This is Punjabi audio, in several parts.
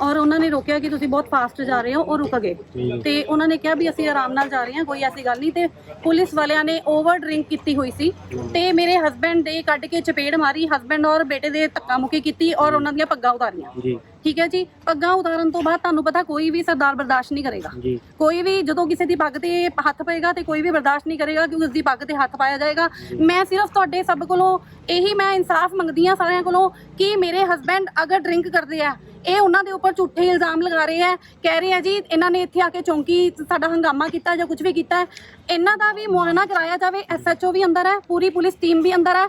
ਔਰ ਉਹਨਾਂ ਨੇ ਰੋਕਿਆ ਕਿ ਤੁਸੀਂ ਬਹੁਤ ਫਾਸਟ ਜਾ ਰਹੇ ਹੋ ਉਹ ਰੁਕ ਗਏ। ਤੇ ਉਹਨਾਂ ਨੇ ਕਿਹਾ ਵੀ ਅਸੀਂ ਆਰਾਮ ਨਾਲ ਜਾ ਰਹੇ ਹਾਂ ਕੋਈ ਐਸੀ ਗੱਲ ਨਹੀਂ। ਤੇ ਪੁਲਿਸ ਵਾਲਿਆਂ ਨੇ ਓਵਰ ਡਰਿੰਕ ਕੀਤੀ ਹੋਈ ਸੀ। ਤੇ ਮੇਰੇ ਹਸਬੰਡ ਦੇ ਕੱਢ ਕੇ ਚਪੇੜ ਮਾਰੀ ਹਸਬੰਡ ਔਰ ਬੇਟੇ ਦੇ ਧੱਕਾ ਮੁੱਕੀ ਕੀਤੀ ਔਰ ਉਹਨਾਂ ਦੀਆਂ ਪੱਗਾਂ ਉਤਾਰੀਆਂ। ਜੀ। ਠੀਕ ਹੈ ਜੀ? ਪੱਗਾਂ ਉਤਾਰਨ ਤੋਂ ਬਾਅਦ ਤੁਹਾਨੂੰ ਪਤਾ ਕੋਈ ਵੀ ਸਰਦਾਰ ਬਰਦਾਸ਼ਤ ਨਹੀਂ ਕਰੇਗਾ। ਜੀ। ਕੋਈ ਵੀ ਜਦੋਂ ਕਿਸੇ ਦੀ ਪੱਗ ਤੇ ਹੱਥ ਪਏਗਾ ਤੇ ਕੋਈ ਵੀ ਬਰਦਾਸ਼ਤ ਨਹੀਂ ਕਰੇਗਾ ਕਿ ਉਸ ਦੀ ਪੱਗ ਤੇ ਹੱਥ ਪਾਇਆ ਜਾਏਗਾ। ਮੈਂ ਸਿਰਫ ਤੁਹਾਡੇ ਸਭ ਕੋਲੋਂ ਇਹੀ ਮੈਂ ਇਨਸਾਫ ਮੰਗਦੀ ਆ ਸਾਰਿਆਂ ਕੋਲੋਂ ਕਿ ਮੇਰੇ ਹਸਬੰਡ ਅਗਰ ਡਰਿੰਕ ਕਰਦੇ ਆ ਇਹ ਉਹਨਾਂ ਦੇ ਉੱਪਰ ਝੂਠੇ ਇਲਜ਼ਾਮ ਲਗਾ ਰਹੇ ਆ ਕਹਿ ਰਹੇ ਆ ਜੀ ਇਹਨਾਂ ਨੇ ਇੱਥੇ ਆ ਕੇ ਚੌਂਕੀ ਸਾਡਾ ਹੰਗਾਮਾ ਕੀਤਾ ਜਾਂ ਕੁਝ ਵੀ ਕੀਤਾ। ਇਹਨਾਂ ਦਾ ਵੀ ਮੁਆਇਨਾ ਕਰਾਇਆ ਜਾਵੇ ਐਸਐਚਓ ਵੀ ਅੰਦਰ ਹੈ ਪੂਰੀ ਪੁਲਿਸ ਟੀਮ ਵੀ ਅੰਦਰ ਹੈ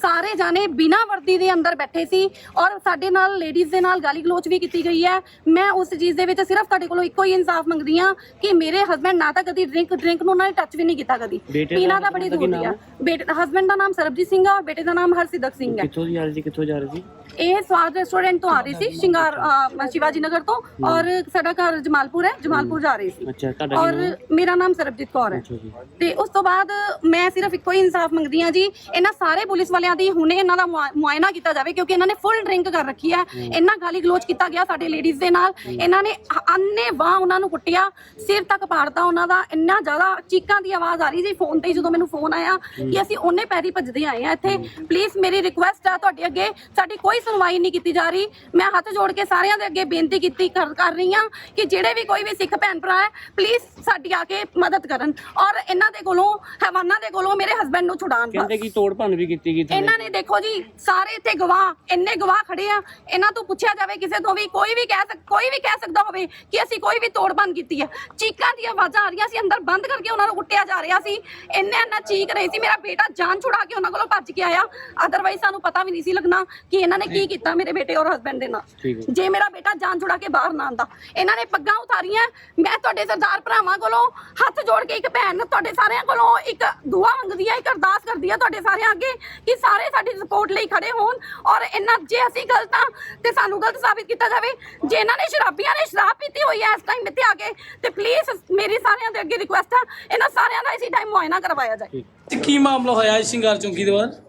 ਸਾਰੇ ਜਾਣੇ ਬਿਨਾਂ ਵਰਦੀ ਦੇ ਅੰਦਰ ਬੈਠੇ ਸੀ ਔਰ ਸਾਡੇ ਨਾਲ ਲੇਡੀਜ਼ ਦੇ ਨਾਲ ਗਾਲੀ ਗਲੋਚ ਵੀ ਕੀਤੀ ਗਈ ਹੈ। ਮੈਂ ਉਸ ਚੀਜ਼ ਦੇ ਵਿੱਚ ਸਿਰਫ ਤੁਹਾਡੇ ਕੋਲੋਂ ਇੱਕੋ ਹੀ ਇਨਸਾਫ ਮੰਗਦੀ ਆ ਕਿ ਮੇਰੇ ਹਸਬੰਡ ਨਾ ਤਾਂ ਕਦੀ ਡਰਿੰਕ ਡਰਿੰਕ ਨੂੰ ਉਹਨਾਂ ਨੇ ਟੱਚ ਵੀ ਨਹੀਂ ਕੀਤਾ ਕਦੀ। ਬੇਟੇ ਦਾ ਪੀਣਾ ਤਾਂ ਬੜੀ ਦੂਰ ਦੀ ਆ ਬੇਟੇ ਹਸਬੰਡ ਦਾ ਨਾਮ ਸਰਬਜੀਤ ਸਿੰਘ ਆ ਬੇਟੇ ਦਾ ਨਾਮ ਹਰਸਿਦਕ ਸਿੰਘ ਹੈ। ਕਿੱਥੋਂ ਦੀ ਆ ਰਹੀ ਸੀ ਕਿੱਥੋਂ ਜਾ ਰਹੀ ਸੀ? ਇਹ ਸਵਾਦ ਰੈਸਟੋਰੈਂਟ ਤੋਂ ਆ ਰਹੀ ਸੀ ਸ਼ਿੰਗਾਰ ਅ, ਸ਼ਿਵਾਜੀ ਨਗਰ ਤੋਂ ਔਰ ਸਾਡਾ ਘਰ ਜਮਾਲਪੁਰ ਹੈ ਜਮਾਲਪੁਰ ਜਾ ਰਹੀ ਸੀ। ਅੱਛਾ ਤੁਹਾਡਾ ਕੀ ਔਰ ਨਾਮ? ਮੇਰਾ ਨਾਮ ਸਰਬਜੀਤ ਕੌਰ ਹੈ। ਅੱਛਾ ਜੀ। ਤੇ ਉਸ ਤੋਂ ਬਾਅਦ ਮੈਂ ਸਿਰਫ ਇੱਕੋ ਹੀ ਇਨਸਾਫ ਮੰਗਦੀ ਹਾਂ ਜੀ ਇਹਨਾਂ ਸਾਰੇ ਪੁਲਿਸ ਵਾਲਿਆਂ ਦੀ ਹੁਣੇ ਇਹਨਾਂ ਦਾ ਮੁਆ- ਮੁਆਇਨਾ ਕੀਤਾ ਜਾਵੇ ਕਿਉਂਕਿ ਇਹਨਾਂ ਨੇ ਫੁੱਲ ਡਰਿੰਕ ਕਰ ਰੱਖੀ ਹੈ। ਇਹਨਾਂ ਗਾਲੀ ਗਲੋਚ ਕੀਤਾ ਗਿਆ ਸਾਡੇ ਲੇਡੀਜ਼ ਦੇ ਨਾਲ। ਇਹਨਾਂ ਨੇ ਅੰਨੇ ਵਾਹ ਉਹਨਾਂ ਨੂੰ ਕੁੱਟਿਆ ਸਿਰ ਤੱਕ ਪਾੜਤਾ ਉਹਨਾਂ ਦਾ ਇੰਨਾ ਜ਼ਿਆਦਾ ਚੀਕਾਂ ਦੀ ਆਵਾਜ਼ ਆ ਰਹੀ ਸੀ ਫੋਨ ਤੇ ਹੀ ਜਦੋਂ ਮੈਨੂੰ ਫੋਨ ਆਇਆ ਕਿ ਅਸੀਂ ਉਹਨੇ ਪੈਰੀ ਭੱਜਦੇ ਆਏ ਆ ਇੱਥੇ। ਪਲੀਜ਼ ਮੇਰੀ ਰਿਕੁਐਸਟ ਆ ਤੁਹਾਡੇ ਅੱਗੇ ਸਾਡੀ ਕੋਈ ਸੁਣਵਾਈ ਨਹੀਂ ਕੀਤੀ ਜਾ ਰਹੀ। ਮੈਂ ਹੱਥ ਜੋੜ ਕੇ ਸਾਰਿਆਂ ਦੇ ਅੱਗੇ ਬੇਨਤੀ ਕੀਤੀ ਕਰ ਕਰ ਰਹੀ ਹਾਂ ਕਿ ਜਿਹੜੇ ਵੀ ਕੋਈ ਵੀ ਸਿੱਖ ਭੈਣ ਭਰਾ ਹੈ ਪਲੀਜ਼ ਸਾਡੀ ਆ ਕੇ ਮਦਦ ਕਰਨ ਔਰ ਇਹਨਾਂ ਦੇ ਕੋਲੋਂ ਹੈਵਾਨਾਂ ਦੇ ਕੋਲੋਂ ਮੇਰੇ ਹਸਬੰਡ ਨੂੰ ਛੁਡਾਉਣ ਕਹਿੰਦੇ ਬਸ ਕਿ ਤੋੜ ਭੰਨ ਵੀ ਕੀਤੀ ਗਈ ਥਾਣੇ ਇਹਨਾਂ ਨੇ ਦੇਖੋ ਜੀ ਸਾਰੇ ਇੱਥੇ ਗਵਾਹ ਇੰਨੇ ਗਵਾਹ ਖੜੇ ਆ। ਇਹਨਾਂ ਤੋਂ ਪੁੱਛਿਆ ਜਾਵੇ ਕਿਸੇ ਤੋਂ ਵੀ ਕੋਈ ਵੀ ਕਹਿ ਸਕ ਕੋਈ ਵੀ ਕਹਿ ਸਕਦਾ ਹੋਵੇ ਕਿ ਅਸੀਂ ਕੋਈ ਵੀ ਤੋੜਬੰਦ ਕੀਤੀ ਹੈ। ਚੀਕਾਂ ਦੀਆਂ ਆਵਾਜ਼ਾਂ ਆ ਰਹੀਆਂ ਸੀ ਅੰਦਰ ਬੰਦ ਕਰਕੇ ਉਹਨਾਂ ਨੂੰ ਕੁੱਟਿਆ ਜਾ ਰਿਹਾ ਸੀ। ਇੰਨੇ ਇੰਨਾ ਚੀਕ ਰਹੀ ਸੀ। ਮੇਰਾ ਬੇਟਾ ਜਾਨ ਛੁਡਾ ਕੇ ਉਹਨਾਂ ਕੋਲੋਂ ਭੱਜ ਕੇ ਆਇਆ। ਅਦਰਵਾਈਜ਼ ਸਾਨੂੰ ਪਤਾ ਵੀ ਨਹੀਂ ਸੀ ਲੱਗਣਾ ਕਿ ਇਹਨਾਂ ਨੇ ਕੀ ਕੀਤਾ ਮੇਰੇ ਬੇਟੇ ਔਰ ਹਸਬੰਡ ਦੇ ਨਾਲ? ਜੇ ਮੇਰਾ ਬੇਟਾ ਜਾਨ ਛੁਡਾ ਕੇ ਬਾਹਰ ਨਾ ਆਂਦਾ ਇਹਨਾਂ ਨੇ ਪੱਗਾਂ ਉਤਾਰੀਆਂ ਮੈਂ ਤੁਹਾਡੇ ਸਰਦਾਰ ਭਰਾਵਾਂ ਕੋਲੋਂ ਹੱਥ ਜੋੜ ਕੇ ਇੱਕ ਭੈਣ ਨੂੰ ਤੁਹਾਡੇ ਸਾਰਿਆਂ ਕੋਲੋਂ ਇੱਕ ਦੁਆ ਮੰਗਦੀ ਆ ਇੱਕ ਅਰਦਾਸ ਕਰਦੀ ਆ ਤੁਹਾਡੇ ਸਾਰਿਆਂ ਅੱਗੇ ਕਿ ਸਾਰੇ ਸਾਡੀ ਸਪੋਰਟ ਲਈ ਖੜੇ ਹੋਣ ਔਰ ਇਹਨਾਂ ਜੇ ਅਸੀਂ ਗਲਤ ਆ ਤੇ ਸਾਨੂੰ ਗਲਤ ਸਾਬਿਤ ਕੀਤਾ ਜਾਵੇ। ਜੇ ਇਹਨਾਂ ਨੇ ਸ਼ਰਾਬੀਆਂ ਨੇ ਸ਼ਰਾਬ ਪੀਤੀ ਹੋਈ ਹੈ ਇਸ ਟਾਈਮ ਇੱਥੇ ਆ ਕੇ ਤੇ ਪਲੀਜ਼ ਮੇਰੀ ਸਾਰਿਆਂ ਦੇ ਅੱਗੇ ਰਿਕੁਐਸਟ ਆ ਇਹਨਾਂ ਸਾਰਿਆਂ ਦਾ ਇਸੇ ਟਾਈਮ ਮੁਆਇਨਾ ਕਰਵਾਇਆ ਜਾਏ। ਕੀ ਮਾਮਲਾ ਹੋਇਆ ਇਸ ਸ਼ਿੰਗਾਰ ਚੌਂਕੀ ਦੇ ਬਾਅਦ?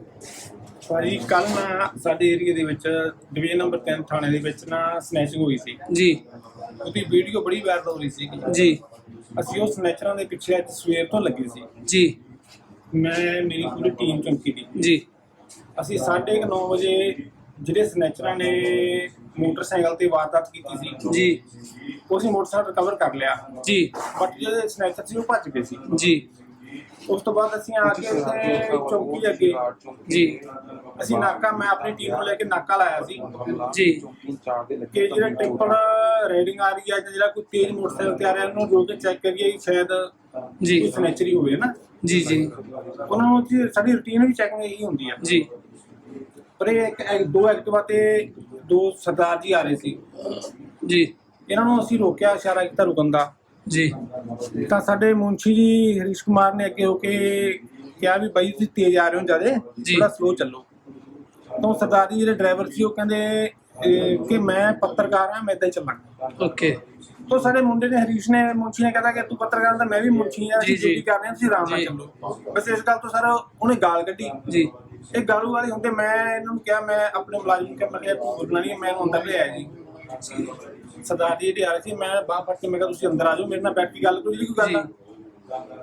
ਭਾਜੀ ਕੱਲ ਨਾ ਸਾਡੇ ਏਰੀਆ ਦੇ ਵਿੱਚ ਡਿਵੀਜ਼ਨ ਨੰਬਰ 3 ਥਾਣੇ ਦੇ ਵਿੱਚ ਨਾ ਸਨੈਚਿੰਗ ਹੋਈ ਸੀ। ਜੀ। ਉਹਦੀ ਵੀਡੀਓ ਬੜੀ ਵਾਇਰਲ ਹੋ ਰਹੀ ਸੀ। ਜੀ। ਅਸੀਂ ਉਹ ਸਨੈਚਰਾਂ ਦੇ ਪਿੱਛੇ ਅੱਜ ਸਵੇਰ ਤੋਂ ਲੱਗੇ ਸੀ। ਜੀ। ਮੈਂ ਮੇਰੀ ਪੂਰੀ ਟੀਮ ਚੌਂਕੀ ਦੀ। ਜੀ। ਅਸੀਂ 9:30 ਵਜੇ ਜਿਹੜੇ ਸਨੈਚਰਾਂ ਨੇ ਮੋਟਰਸਾਈਕਲ ਤੇ ਵਾਰਦਾਤ ਕੀਤੀ ਸੀ ਜੀ। ਉਹ ਅਸੀਂ ਮੋਟਰਸਾਈਕਲ ਰਿਕਵਰ ਕਰ ਲਿਆ। ਜੀ। ਬਟ ਜਿਹੜੇ ਸਨੈਚਰ ਸੀ ਉਹ ਭੱਜ ਗਏ ਸੀ। ਜੀ। ਉਸ ਤੋਂ ਬਾਅਦ ਅਸੀਂ ਆ ਕੇ ਇੱਥੇ ਚੌਂਕੀ ਅੱਗੇ। ਜੀ। ਅਸੀਂ ਨਾਕਾ ਮੈਂ ਆਪਣੀ ਟੀਮ ਨੂੰ ਲੈ ਕੇ ਨਾਕਾ ਲਾਇਆ ਸੀ। ਜੀ। ਕਿ ਜਿਹੜਾ ਟਿੰਪਲ ਰਾਈਡਿੰਗ ਆ। ਰਹੀ ਹੈ ਜਾਂ ਜਿਹੜਾ ਕੋਈ ਤੇਜ਼ ਮੋਟਰਸਾਈਕਲ ਤੇ ਆ ਰਿਹਾ ਉਹਨੂੰ ਰੋਕ ਕੇ ਚੈੱਕ ਕਰੀਏ ਕਿ ਸ਼ਾਇਦ ਜੀ। ਕੋਈ ਸਨੈਚਰੀ ਹੋਵੇ ਨਾ ਜੀ ਜੀ। ਉਹਨਾਂ ਨੂੰ ਜੀ ਸਾਡੀ ਰੁਟੀਨ ਵੀ ਚੈਕਿੰਗ ਇਹੀ ਹੁੰਦੀ ਹੈ ਜੀ। ਪਰ ਇਹ ਇੱਕ ਇੱਕ- ਦੋ ਐਕਟਿਵਾ ਤੇ ਦੋ ਸਰਦਾਰ ਜੀ ਆ ਰਹੇ ਸੀ। ਜੀ। ਇਹਨਾਂ ਨੂੰ ਅਸੀਂ ਰੋਕਿਆ ਇਸ਼ਾਰਾ ਕੀਤਾ ਰੁਕਣ ਦਾ। ਜੀ। ਤਾਂ ਸਾਡੇ ਮੁੰਸ਼ੀ ਜੀ ਹਰੀਸ਼ ਕੁਮਾਰ ਨੇ ਅੱਗੇ ਹੋ ਕੇ ਕਿਹਾ ਵੀ ਬਾਈ ਤੁਸੀਂ ਤੇਜ਼ ਆ ਰਹੇ ਹੋ ਜਿਆਦੇ ਜੀ। ਥੋੜਾ ਸਲੋ ਚੱਲੋ। ਤਾਂ ਸਰਦਾਰ ਜੀ ਜਿਹੜੇ ਡਰਾਈਵਰ ਸੀ ਉਹ ਕਹਿੰਦੇ ਕਿ ਮੈਂ ਪੱਤਰਕਾਰ ਹਾਂ ਮੈਂ ਏਦਾਂ ਹੀ ਚੱਲਾਂਗਾ ਓਕੇ। ਤੋ ਸਾਡੇ ਮੁੰਡੇ ਨੇ ਹਰੀਸ਼ ਨੇ ਮੁੰਸ਼ੀ ਨੇ ਕਹਿੰਦਾ ਕਿ ਤੂੰ ਪੱਤਰਕਾਰ ਤਾਂ ਮੈਂ ਵੀ ਮੁੰਸ਼ੀ ਆ ਜੀ, ਅਸੀਂ ਜੀ। ਡਿਊਟੀ ਕਰ ਰਹੇ ਹਾਂ ਤੁਸੀਂ ਆਰਾਮ ਨਾਲ ਜੀ। ਚੱਲੋ। ਬਸ ਇਸ ਗੱਲ ਤੋਂ ਸਰ ਉਹਨੇ ਗਾਲ ਕੱਢੀ। ਜੀ। ਇਹ ਗਾਲੂ ਵਾਲੇ ਹੁੰਦੇ ਮੈਂ ਇਹਨਾਂ ਨੂੰ ਕਿਹਾ ਮੈਂ ਆਪਣੇ ਮੁਲਾਜ਼ਮ ਨੂੰ ਕਿਹਾ ਮੈਂ ਕਿਹਾ ਤੂੰ ਬੋਲਣਾ ਨਹੀਂ ਮੈਂ ਇਹਨੂੰ ਅੰਦਰ ਲਿਆਇਆ ਜੀ। ਸਰਦਾਰ ਜੀ ਜਿਹੜੇ ਆ ਰਹੇ ਸੀ ਮੈਂ ਬਾਹਰ ਫੜ ਕੇ ਮੈਂ ਕਿਹਾ ਤੁਸੀਂ ਅੰਦਰ ਆ ਜਾਓ ਮੇਰੇ ਨਾਲ ਬੈਠ ਕੇ ਗੱਲ ਕਰੋ ਜਿਹੜੀ ਕੋਈ ਗੱਲ? ਆ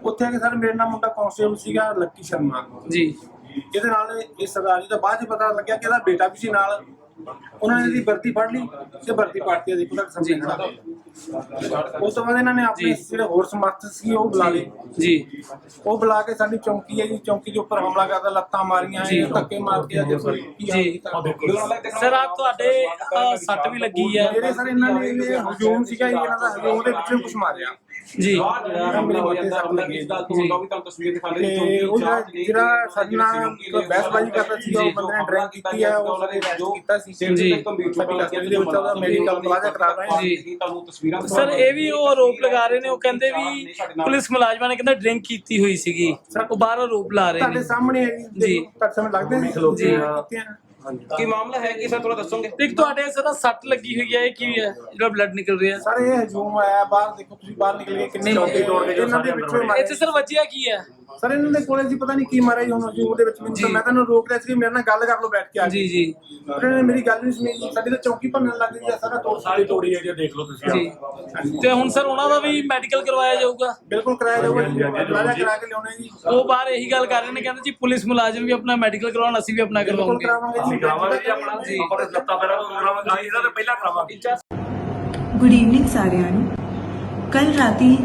ਉੱਥੇ ਆ ਕੇ ਸਰ ਮੇਰੇ ਨਾਲ ਮੁੰਡਾ ਕਾਂਸਟੇਬਲ ਸੀਗਾ ਲੱਕੀ ਸ਼ਰਮਾ। ਜੀ। ਜਿਹਦੇ ਨਾਲ ਇਹ ਸਰਦਾਰ ਜੀ ਦਾ ਬਾਅਦ ਚ ਪਤਾ ਲੱਗਿਆ ਕਿ ਇਹਦਾ ਬੇਟਾ ਵੀ ਸੀ ਨਾਲ। ਉਹਨਾਂ ਨੇ ਇਹਦੀ ਵਰਦੀ ਫੜ ਲਈ ਤੇ ਵਰਦੀ ਪਾੜਤੀ ਦੇਖੋ ਤੱਕ ਸਮਝ ਆਇਆ ਉਸ ਤੋਂ ਬਾਅਦ ਇਹਨਾਂ ਨੇ ਆਪਣੇ ਜੀ। ਜਿਹੜੇ ਹੋਰ ਸਮਰਥ ਸੀ ਉਹ ਬੁਲਾ ਲਏ ਜੀ ਉਹ ਬੁਲਾ ਕੇ ਸਾਡੀ ਚੌਂਕੀ ਹੈ ਜੀ ਚੌਂਕੀ ਦੇ ਉੱਪਰ ਹਮਲਾ ਕਰਦਾ ਲੱਤਾਂ ਮਾਰੀਆਂ ਜੀ। ਇਹ ਧੱਕੇ ਮਾਰ ਕੇ ਅੱਜ ਕੋਈ ਕੀ ਹਾਲ ਜੀ। ਕੀਤਾ ਸਰ ਆ ਤੁਹਾਡੇ ਅ, ਸੱਟ ਵੀ ਲੱਗੀ ਹੈ ਜਿਹੜੇ ਸਰ ਇਹਨਾਂ ਨੇ ਇਹ ਹਜੂਮ ਸੀਗਾ ਜੀ, ਇਹਨਾਂ ਦਾ ਹਜੂਮ ਦੇ ਵਿੱਚੋਂ ਕੁਝ ਮਾਰਿਆ ਜੀ ਤੇ ਜਿਹੜਾ ਬਹਿਸਬਾਜ਼ੀ ਕਰਦਾ ਸੀ ਉਹ। ਬੰਦੇ ਨੇ ਡਰਿੰਕ ਕੀਤੀ ਹੈ ਨੇ ਕੀਤਾ ਸੀ ਮੈਡੀਕਲ ਕਰਾ ਰਹੇ ਸਰ ਇਹ ਵੀ ਉਹ ਆਰੋਪ ਲਗਾ ਰਹੇ ਨੇ ਉਹ ਕਹਿੰਦੇ ਵੀ ਪੁਲਿਸ ਮੁਲਾਜ਼ਮਾਂ ਨੇ ਕਹਿੰਦਾ ਡਰਿੰਕ ਕੀਤੀ ਹੋਈ ਸੀਗੀ ਉਹ ਬਾਹਰ ਆਰੋਪ ਲਾ ਰਹੇ ਤੁਹਾਡੇ ਨੇ ਸਾਹਮਣੇ ਹੈ ਜੀ ਜੀ। ਤੁਹਾਡੇ ਸਾਹਮਣੇ ਲੱਗਦੇ। ਕੀਤੇ ਆ। ਕੀ ਮਾਮਲਾ ਹੈ? ਕਿ ਸਰ ਥੋੜਾ ਦੱਸੋਗੇ? ਇੱਕ ਤੁਹਾਡੇ ਸਰ ਸੱਟ ਲੱਗੀ ਹੋਈ ਹੈ ਇਹ ਕੀ ਹੈ ਜਿਹੜਾ ਬਲੱਡ ਨਿਕਲ ਰਿਹਾ ਸਰ ਇਹ ਹਜੂਮ ਆਇਆ ਬਾਹਰ ਦੇਖੋ ਤੁਸੀਂ ਬਾਹਰ ਨਿਕਲ ਕੇ ਕਿੰਨੇ ਲੋਕੀ ਤੋੜ ਕੇ ਇਹਨਾਂ ਦੇ ਵਿੱਚੋਂ ਮਾਰੇ ਇੱਥੇ ਸਰ ਵੱਜਿਆ ਕੀ ਹੈ? ਸਰ ਇਹਨਾਂ ਦੇ ਕੋਲੇ ਜੀ ਪਤਾ ਨਹੀਂ ਕੀ ਮਾਰਿਆ ਜੀ ਹੁਣ ਅਸੀਂ ਉਹਦੇ ਵਿੱਚ ਮੈਨੂੰ ਤਾਂ ਮੈਂ ਤੁਹਾਨੂੰ ਰੋਕ ਰਿਹਾ ਸੀ ਕਿ ਮੇਰੇ ਨਾਲ ਗੱਲ ਕਰ ਲਓ ਬੈਠ ਕੇ ਆ ਜੀ ਜੀ। ਇਹਨਾਂ ਨੇ ਮੇਰੀ ਗੱਲ ਨਹੀਂ ਸੁਣੀ ਜੀ ਸਾਡੀ ਤਾਂ ਚੌਕੀ ਭੰਨਣ ਲੱਗ ਗਈ ਆ ਸਾਰਾ ਤੋੜ ਸਾਰੀ ਤੋੜੀ ਹੈ ਜੀ ਦੇਖ ਲਓ ਤੁਸੀਂ ਜੀ। ਤੇ ਹੁਣ ਸਰ ਉਹਨਾਂ ਦਾ ਵੀ ਮੈਡੀਕਲ ਕਰਵਾਇਆ ਜਾਊਗਾ? ਬਿਲਕੁਲ ਕਰਾਇਆ ਜਾਊਗਾ ਜੀ ਇਲਾਜ ਕਰਾ ਕੇ ਲਿਆਉਣੇ ਜੀ। ਉਹ ਬਾਹਰ ਇਹੀ ਗੱਲ ਕਰ ਰਹੇ ਨੇ ਕਹਿੰਦੇ ਜੀ ਪੁਲਿਸ ਮੁਲਾਜ਼ਮ ਵੀ ਆਪਣਾ ਮੈਡੀਕਲ ਕਰਵਾਉਣ ਅਸੀਂ ਵੀ ਆਪਣਾ ਬਿਲਕੁਲ ਕਰਵਾਉਂਗੇ। ਕਰਾਵਾਂਗੇ ਜੀ। ਅਸੀਂ ਕਰਾਵਾਂਗੇ ਜੀ ਆਪਣਾ। ਜੀ। ਆਪਾਂ ਤਾਂ ਲੱਤਾਂ ਪੈਰਾਂ ਤੋਂ ਕਰਾਵਾਂਗੇ ਅਸੀਂ ਇਹਨਾਂ ਤੋਂ ਪਹਿਲਾਂ ਕਰਾਵਾਂਗੇ ਗੁੱਡ ਈਵਨਿੰਗ ਸਾਰਿਆਂ ਨੂੰ। ਕੱਲ ਰਾਤੀ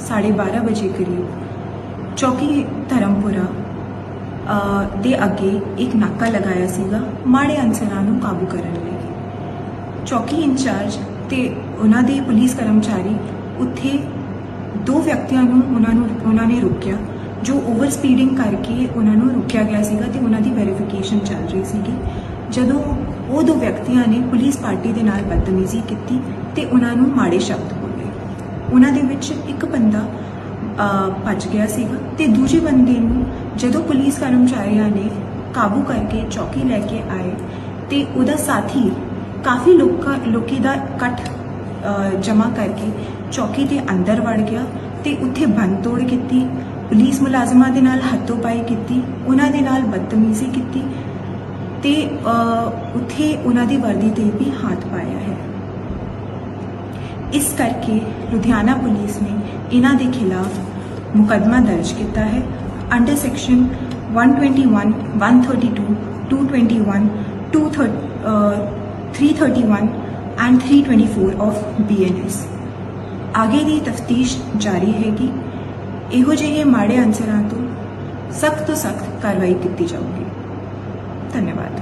12:30 ਵਜੇ ਕਰੀਬ ਚੌਕੀ ਧਰਮਪੁਰਾ ਦੇ ਅੱਗੇ ਇੱਕ ਨਾਕਾ ਲਗਾਇਆ ਸੀਗਾ ਮਾੜੇ ਅਨਸਰਾਂ ਨੂੰ ਕਾਬੂ ਕਰਨ ਲਈ। ਚੌਕੀ ਇੰਚਾਰਜ ਤੇ ਉਹਨਾਂ ਦੇ ਪੁਲਿਸ ਕਰਮਚਾਰੀ ਉੱਥੇ ਦੋ ਵਿਅਕਤੀਆਂ ਨੂੰ ਉਹਨਾਂ ਨੂੰ ਉਹਨਾਂ ਨੇ ਰੋਕਿਆ। ਜੋ ਓਵਰ ਸਪੀਡਿੰਗ ਕਰਕੇ ਉਹਨਾਂ ਨੂੰ ਰੋਕਿਆ ਗਿਆ ਸੀਗਾ ਤੇ ਉਹਨਾਂ ਦੀ ਵੈਰੀਫਿਕੇਸ਼ਨ ਚੱਲ ਰਹੀ ਸੀਗੀ। ਜਦੋਂ ਉਹ ਦੋ ਵਿਅਕਤੀਆਂ ਨੇ ਪੁਲਿਸ ਪਾਰਟੀ ਦੇ ਨਾਲ ਬਦਤਮੀਜ਼ੀ ਕੀਤੀ ਤੇ ਉਹਨਾਂ ਨੂੰ ਮਾੜੇ ਸ਼ਬਦ ਬੋਲੇ ਉਹਨਾਂ ਦੇ ਵਿੱਚ ਇੱਕ ਬੰਦਾ ਭੱਜ ਗਿਆ ਸੀਗਾ ਤੇ ਦੂਜੇ ਬੰਦੇ ਨੂੰ ਜਦੋਂ ਪੁਲਿਸ ਕਰਮਚਾਰੀਆਂ ਨੇ ਕਾਬੂ ਕਰਕੇ ਚੌਕੀ ਲੈ ਕੇ ਆਏ ਤੇ ਉਹਦਾ ਸਾਥੀ ਕਾਫੀ ਲੋਕਾਂ, ਲੋਕੀ ਦਾ ਇਕੱਠ ਜਮ੍ਹਾਂ ਕਰਕੇ ਚੌਕੀ ਦੇ ਅੰਦਰ ਵੜ ਗਿਆ ਤੇ ਉੱਥੇ ਤੋੜ ਕੀਤੀ ਪੁਲਿਸ ਮੁਲਾਜ਼ਮਾਂ ਦੇ ਨਾਲ ਹੱਥੋਂ-ਪਾਈ ਕੀਤੀ ਉਹਨਾਂ ਦੇ ਨਾਲ ਬਦਤਮੀਜ਼ੀ ਕੀਤੀ ਤੇ ਅ, ਉੱਥੇ ਉਹਨਾਂ ਦੀ ਵਰਦੀ ਤੇ ਵੀ ਹੱਥ ਪਾਇਆ ਹੈ। ਇਸ ਕਰਕੇ ਲੁਧਿਆਣਾ ਪੁਲਿਸ ਨੇ ਇਹਨਾਂ ਦੇ ਖਿਲਾਫ ਮੁਕੱਦਮਾ ਦਰਜ ਕੀਤਾ ਹੈ ਅੰਡਰ ਸੈਕਸ਼ਨ 121 132 221 230 ਅ, 331 ਐਂਡ 324 ਆਫ ਬੀਐਨਐਸ ਅੱਗੇ ਦੀ ਤਫਤੀਸ਼ ਜਾਰੀ ਹੈਗੀ। ਇਹੋ ਜਿਹੇ ਮਾੜੇ ਅਨਸਰਾਂ ਤੋਂ ਸਖਤ ਤੋਂ ਸਖਤ ਕਾਰਵਾਈ ਕੀਤੀ ਜਾਊਗੀ। ਧੰਨਵਾਦ।